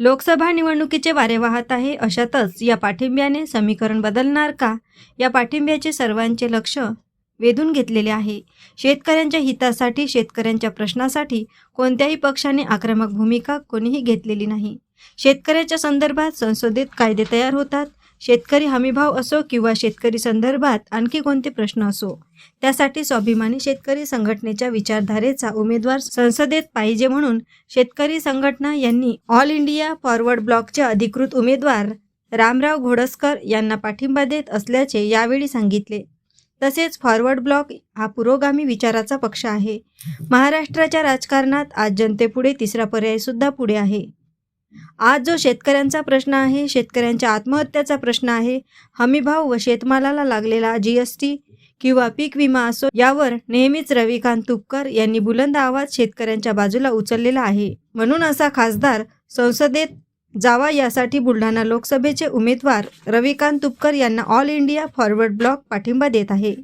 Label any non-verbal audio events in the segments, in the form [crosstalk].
लोकसभा निवडणुकीचे वारे वाहत आहे अशातच या पाठिंब्याने समीकरण बदलणार का? या पाठिंब्याचे सर्वांचे लक्ष वेधून घेतलेले आहे. शेतकऱ्यांच्या हितासाठी शेतकऱ्यांच्या प्रश्नासाठी कोणत्याही पक्षाने आक्रमक भूमिका कोणीही घेतलेली नाही. शेतकऱ्याच्या संदर्भात संसदेत कायदे तयार होतात. शेतकरी हमीभाव असो किंवा शेतकरी संदर्भात आणखी कोणते प्रश्न असो त्यासाठी स्वाभिमानी शेतकरी संघटनेच्या विचारधारेचा उमेदवार संसदेत पाहिजे म्हणून शेतकरी संघटना यांनी ऑल इंडिया फॉरवर्ड ब्लॉकचे अधिकृत उमेदवार रामराव घोडसकर यांना पाठिंबा देत असल्याचे यावेळी सांगितले. तसेच फॉरवर्ड ब्लॉक हा पुरोगामी विचाराचा पक्ष आहे. महाराष्ट्राच्या राजकारणात आज जनतेपुढे तिसरा पर्याय सुद्धा पुढे आहे. आज जो शेतकऱ्यांचा प्रश्न आहे शेतकऱ्यांच्या आत्महत्याचा प्रश्न आहे हमीभाव व शेतमालाला लागलेला जी एस टी किंवा पीक विमा असो यावर नेहमीच रविकांत तुपकर यांनी बुलंद आवाज शेतकऱ्यांच्या बाजूला उचललेला आहे. म्हणून असा खासदार संसदेत जावा यासाठी बुलढाणा लोकसभेचे उमेदवार रविकांत तुपकर यांना ऑल इंडिया फॉरवर्ड ब्लॉक पाठिंबा देत आहे.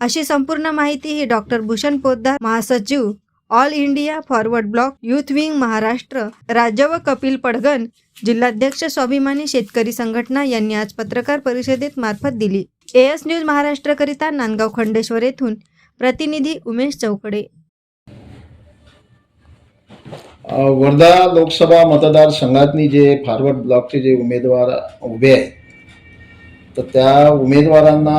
अशी संपूर्ण माहिती ही डॉक्टर भूषण पोद्दार महासचिव all India forward block youth wing Maharashtra राज्य व कपिल पडगण जिल्हाध्यक्ष स्वाभिमानी शेतकरी संघटना यांनी आज पत्रकार परिषदेत मार्फत दिली. एएस न्यूज महाराष्ट्रकरिता नांदगाव खंडेश्वर येथून प्रतिनिधी उमेश चौकडे. वर्धा लोकसभा मतदारसंघातनी जे फॉरवर्ड ब्लॉकचे जे उमेदवार उभे आहेत तर त्या उमेदवारांना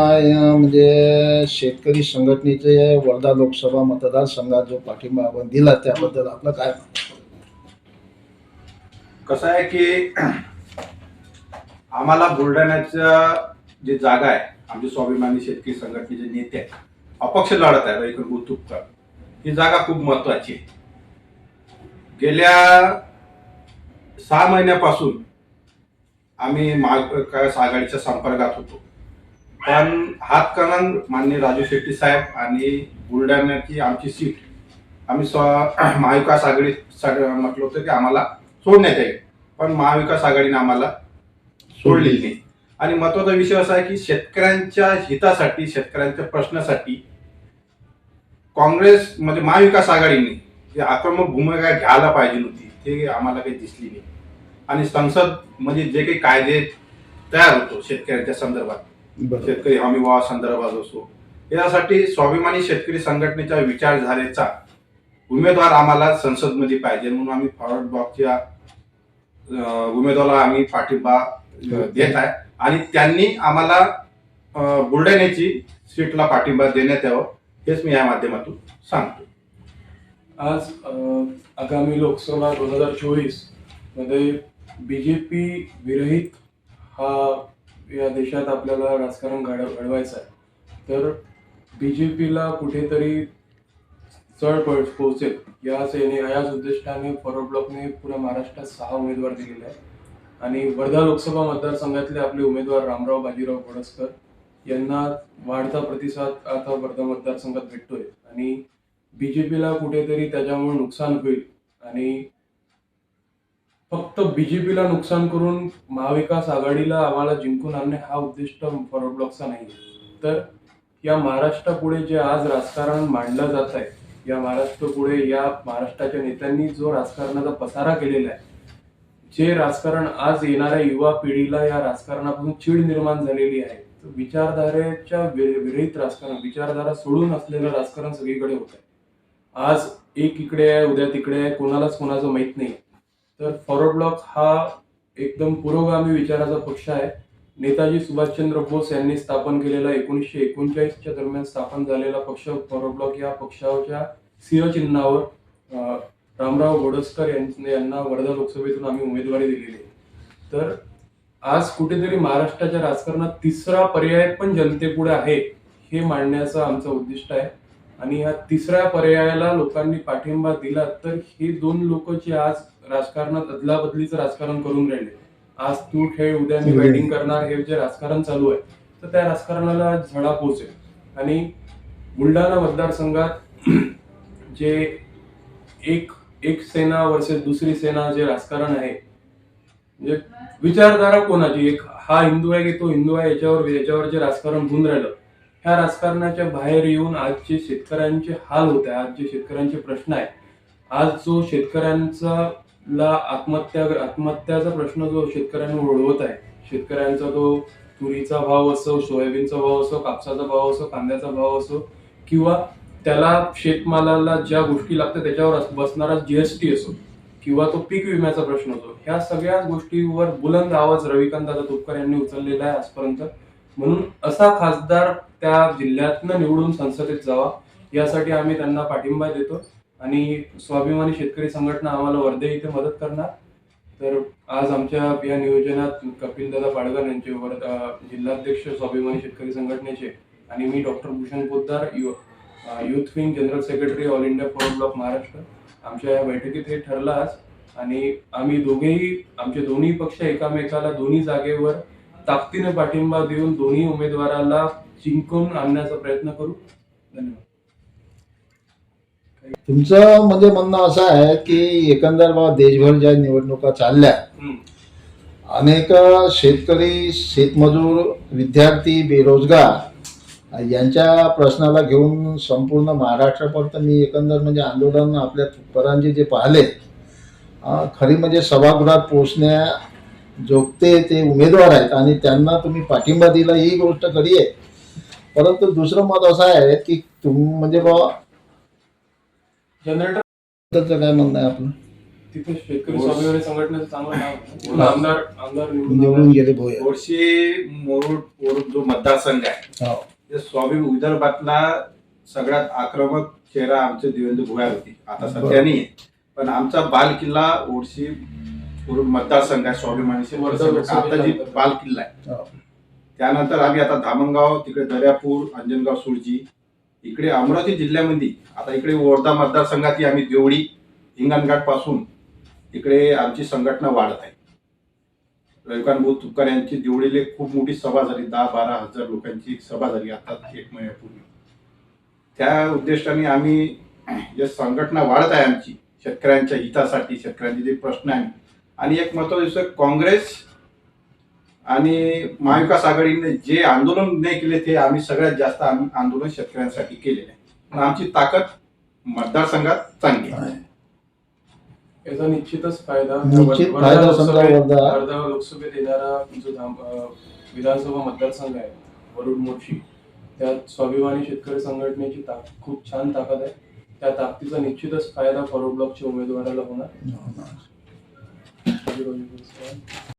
म्हणजे शेतकरी संघटनेचे वर्धा लोकसभा मतदारसंघात जो पाठिंबा आपण दिला त्याबद्दल आपलं काय कसं आहे की आम्हाला बुलढाण्याच्या जे जागा आहे आमचे स्वाभिमानी शेतकरी संघटनेचे नेते आहेत अपक्ष लढत आहे रविकर तुपकर ही जागा खूप महत्वाची आहे. गेल्या सहा महिन्यापासून आम्ही महाविकास आघाडीच्या संपर्कात होतो. पण हातकणंग माननीय राजू शेट्टी साहेब आणि बुलढाण्याची आमची सीट आम्ही स्व [clears throat] महाविकास आघाडी म्हटलं होतं की आम्हाला सोडण्यात येईल. पण महाविकास आघाडीने आम्हाला सोडलेली नाही. आणि महत्त्वाचा विषय असा आहे की शेतकऱ्यांच्या हितासाठी शेतकऱ्यांच्या प्रश्नासाठी काँग्रेस म्हणजे महाविकास आघाडीने जे आक्रमक भूमिका घ्यायला पाहिजे नव्हती ते आम्हाला काही दिसली नाही. आणि संसद म्हणजे जे काही कायदे तयार होतो शेतकऱ्यांच्या संदर्भात. शेतकरी हमी भावा संदर्भात असो. यासाठी स्वाभिमानी शेतकरी संघटनेच्या विचारधारेचा उमेदवार आम्हाला संसदमध्ये पाहिजे म्हणून आम्ही फॉरवर्ड ब्लॉकच्या उमेदवाराला आम्ही पाठिंबा देत आहे. आणि त्यांनी आम्हाला बुलढाण्याची सीटला पाठिंबा देण्यात यावं हेच मी या माध्यमातून सांगतो. आज आगामी लोकसभा दोन हजार चोवीसमध्ये बी जे पी विरहित हा या देशात आपल्याला राजकारण घड घडवायचं आहे तर बी जे पीला कुठेतरी चढ पळ पोहोचेल. या सेने याच उद्दिष्टाने फॉरवर्ड ब्लॉकने पुऱ्या महाराष्ट्रात सहा उमेदवार दिलेले आहेत. आणि वर्धा लोकसभा मतदारसंघातले आपले उमेदवार रामराव बाजीराव गोडसकर यांना वाढता प्रतिसाद आता वर्धा मतदारसंघात भेटतोय. आणि बी जे पीला कुठेतरी त्याच्यामुळे नुकसान होईल आणि फक्त बीजेपीला नुकसान करून महाविकास आघाडीला आम्हाला जिंकून आणणे हा उद्दिष्ट फॉरवर्ड ब्लॉकचा नाही तर या महाराष्ट्रापुढे जे आज राजकारण मांडलं जात आहे या महाराष्ट्रापुढे या महाराष्ट्राच्या नेत्यांनी जो राजकारणाचा पसारा केलेला आहे जे राजकारण आज येणाऱ्या युवा पिढीला या राजकारणापासून चीड निर्माण झालेली आहे विचारधारेच्या विर- विरहित राजकारण विचारधारा सोडून असलेलं राजकारण सगळीकडे होत आहे. आज एक इकडे आहे उद्या तिकडे आहे कोणालाच कोणाचं माहीत नाही तर फॉरवर्ड ब्लॉक हा एकदम पुरोगामी विचाराचा पक्ष आहे. नेताजी सुभाषचंद्र बोस यांनी स्थापन केलेला एकोणीसशे एकोणचाळीसच्या दरम्यान स्थापन झालेला पक्ष फॉरवर्ड ब्लॉक या पक्षाच्या सिंह चिन्हावर रामराव गोडसकर यांनी- यांना वर्धा लोकसभेतून आम्ही उमेदवारी दिलेली आहे. तर आज कुठेतरी महाराष्ट्राच्या राजकारणात तिसरा पर्याय पण जनतेपुढे आहे हे मांडण्याचं आमचं उद्दिष्ट आहे. आणि या तिसऱ्या पर्यायाला लोकांनी पाठिंबा दिला तर हे दोन लोक जे आज राजकारणात अदलाबदलीचं राजकारण करून राहिले. आज तू खेळ उद्या मी बॅटिंग करणार हे जे राजकारण चालू आहे तर त्या राजकारणाला झळा पोचेल आणि बुलढाणा मतदारसंघात [clears throat] जे एक एक सेना वर्सेस दुसरी सेना जे राजकारण आहे म्हणजे विचारधारा कोणाची? एक हा हिंदू आहे की तो हिंदू आहे याच्यावर याच्यावर जे राजकारण होऊन राहिलं ह्या राजकारणाच्या बाहेर येऊन आज जे शेतकऱ्यांचे हाल होत आहे आज जे शेतकऱ्यांचे प्रश्न आहे आज जो शेतकऱ्यांचा ला आत्महत्या आत्महत्याचा प्रश्न जो शेतकऱ्यांना ओढवत आहे शेतकऱ्यांचा तो तुरीचा भाव असो सोयाबीनचा भाव असो कापसाचा भाव असो कांद्याचा भाव असो किंवा त्याला शेतमालाला ज्या गोष्टी लागतात त्याच्यावर बसणारा जीएसटी असो किंवा तो पीक विम्याचा प्रश्न असो ह्या सगळ्या गोष्टीवर बुलंद आवाज रविकांत दादा तुपकर यांनी उचललेला आहे आजपर्यंत. म्हणून असा खासदार त्या जिल्ह्यातनं निवडून संसदेत जावा यासाठी आम्ही त्यांना पाठिंबा देतो. आणि स्वाभिमानी शेतकरी संघटना आम्हाला वर्धे इथे मदत करणार. तर आज आमच्या या नियोजनात कपिलदादा पाडकर यांचे वर- जिल्हाध्यक्ष स्वाभिमानी शेतकरी संघटनेचे आणि मी doctor Bhushan Poddar U youth wing general secretary all India for block Maharashtra आमच्या या बैठकीत हे ठरलं आज. आणि आम्ही दोघेही आमचे दोन्ही पक्ष एकामेकाला दोन्ही जागेवर ताकदीने पाठिंबा देऊन दोन्ही उमेदवाराला जिंकून आणण्याचा प्रयत्न करू धन्यवाद तुमचं म्हणजे म्हणणं असं आहे की एकंदर बा देशभर ज्या निवडणुका चालल्या. अनेक शेतकरी शेतमजूर विद्यार्थी बेरोजगार यांच्या प्रश्नाला घेऊन संपूर्ण महाराष्ट्रापर्यंत मी एकंदर म्हणजे आंदोलन आपल्या परांचे जे पाहिले खरी म्हणजे सभागृहात पोचण्या जोगते ते उमेदवार आहेत आणि त्यांना तुम्ही पाठिंबा दिला ही गोष्ट खरी आहे परंतु दुसरं मत असं आहे की तुम म्हणजे बा जनरेटर त्याचं काय म्हणणं आहे आपलं तिथे शेतकरी. स्वाभिमानी संघटनेचं चांगलं नाव आहे. हो. आमदार आमदार निवडून निवडून आले. गेले भोया मोर्शी मुरुड जो मतदारसंघ आहे हो. ते स्वाभी विदर्भातला सगळ्यात आक्रमक चेहरा आमचे देवेंद्र भुयार होती आता सध्या नाही आहे पण आमचा बाल किल्ला वरून मतदारसंघ आहे स्वाभिमानी आता जी. बाल किल्ला आहे हो. त्यानंतर आम्ही आता धामणगाव तिकडे दर्यापूर अंजनगाव सुरजी इकडे अमरावती जिल्ह्यामध्ये आता इकडे वर्धा मतदारसंघातही आम्ही देवळी हिंगणघाटपासून इकडे आमची संघटना वाढत आहे रविकांत भाऊ तुपकर यांची देवळीले खूप मोठी सभा झाली दहा बारा हजार लोकांची सभा झाली आता एक महिन्यापूर्वी त्या उद्देशाने आम्ही जे संघटना वाढत आहे आमची शेतकऱ्यांच्या हितासाठी शेतकऱ्यांचे जे प्रश्न आहे आणि एक महत्वाचं दुसरं काँग्रेस आणि महाविकास आघाडीने जे आंदोलन नाही केले ते आम्ही सगळ्यात जास्त आम्ही आंदोलन शेतकऱ्यांसाठी केलेले आहे. पण आमची ताकद मतदारसंघात चांगली आहे. याचा निश्चितच फायदा वर्धा समजा लोकसभेत- येणारा जो विधानसभा मतदारसंघ आहे वरुड मोर्शी त्यात स्वाभिमानी शेतकरी संघटनेची ताक खूप छान ताकद आहे. त्या ताकदीचा निश्चितच फायदा फॉरवर्ड ब्लॉकच्या उमेदवाराला होणार. zero zero.